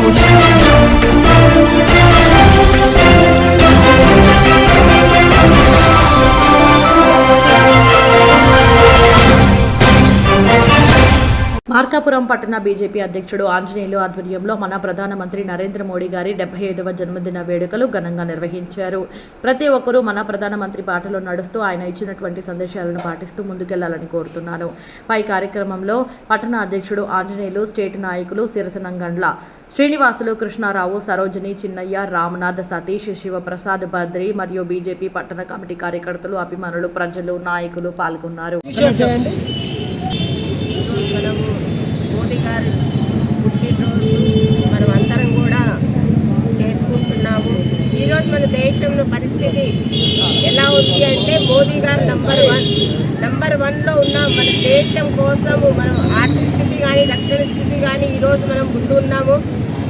Saúde. Markapuram పట్టణ BJP అధ్యక్షుడు ఆంజనేయులు ఆధ్వర్యంలో మన ప్రధానమంత్రి నరేంద్ర మోడీ గారి డెబ్బై ఐదవ జన్మదిన వేడుకలు ఘనంగా నిర్వహించారు. ప్రతి ఒక్కరూ మన ప్రధానమంత్రి బాటలో నడుస్తూ ఆయన ఇచ్చినటువంటి సందేశాలను పాటిస్తూ ముందుకెళ్ళాలని కోరుతున్నాను పై కార్యక్రమంలో పట్టణ అధ్యక్షుడు ఆంజనేయులు స్టేట్ నాయకులు సిరసనంగండ్ల శ్రీనివాసులు కృష్ణారావు సరోజిని చిన్నయ్య రామనాథ్ సతీష్ శివప్రసాద్ బద్రి మరియు బీజేపీ పట్టణ కమిటీ కార్యకర్తలు అభిమానులు ప్రజలు నాయకులు పాల్గొన్నారు. మనము మోడీ గారి పుట్టినరోజు మనం అందరం కూడా చేసుకుంటున్నాము. ఈరోజు మన దేశంలో పరిస్థితి ఎలా ఉంది అంటే మోదీ గారు నంబర్ వన్. నంబర్ వన్లో ఉన్న మన దేశం కోసము మనం ఆర్థిక స్థితి కానీ రక్షణ స్థితి కానీ ఈరోజు మనం ముందు ఉన్నాము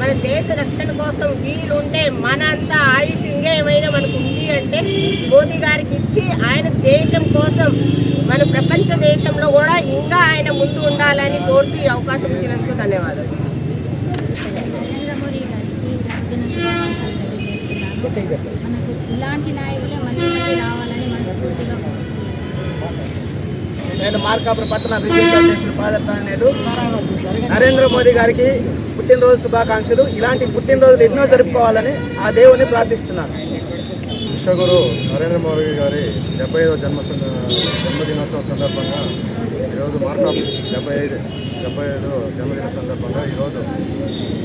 మన దేశ రక్షణ కోసం వీలు ఉంటే మన అంత ఆయుష్ ఇంకా ఏమైనా మనకు ఉంది అంటే మోదీ గారికి ఇచ్చి ఆయన దేశం కోసం మన ప్రపంచ దేశంలో ముందు ఉండాలని కోరుతూ ఈ అవకాశం ఇచ్చినందుకు ధన్యవాదాలు. నరేంద్ర మోడీ గారికి జన్మదిన శుభాకాంక్షలు తెలియజేస్తున్నాను మనకు ఇలాంటి నాయకులే మంచి రావాలని మనస్ఫూర్తిగా కోరుకుంటున్నాను నేను మార్కాపురం పట్టణ బీజేపీ అధ్యక్షుడు ఫాదర్ తానేడు. నరేంద్ర మోదీ గారికి పుట్టినరోజు శుభాకాంక్షలు. ఇలాంటి పుట్టినరోజులు ఎన్నో జరుపుకోవాలని ఆ దేవుని ప్రార్థిస్తున్నాను. విశ్వగురు నరేంద్ర మోదీ గారి డెబ్బై ఐదో జన్మ జన్మదినోత్సవం సందర్భంగా ఈరోజు డెబ్బై ఐదు డెబ్బై ఐదు జన్మదిన సందర్భంగా ఈరోజు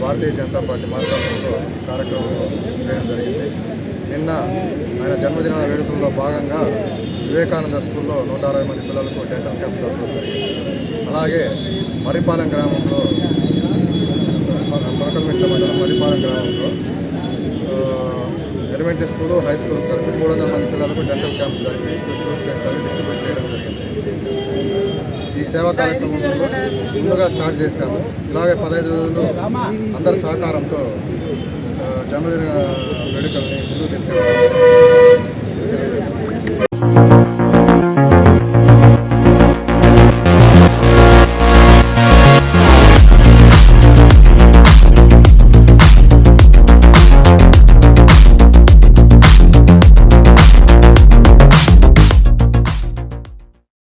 భారతీయ జనతా పార్టీ మార్కాపురంలో ఈ కార్యక్రమం చేయడం జరిగింది. నిన్న ఆయన జన్మదిన వేడుకల్లో భాగంగా వివేకానంద స్కూల్లో నూట అరవై మంది పిల్లలకు డెంటల్ క్యాంప్ జరపడం జరిగింది. అలాగే మరిపాలెం గ్రామంలో మరకల్మిట్ల మండలం మరిపాలెం గ్రామంలో ఎలిమెంటరీ స్కూల్ హై స్కూల్ కలిపి మూడు వందల మంది పిల్లలకు డెంటల్ క్యాంప్ జరిపి డిస్ట్రిబ్యూట్ చేయడం జరిగింది. సేవా కార్యక్రమంలో ముందుగా స్టార్ట్ చేశాము. ఇలాగే పదహైదు రోజులు అందరి సహకారంతో జన్మదిన వేడుకల్ని ముందుకు తీసుకెళ్ళాము.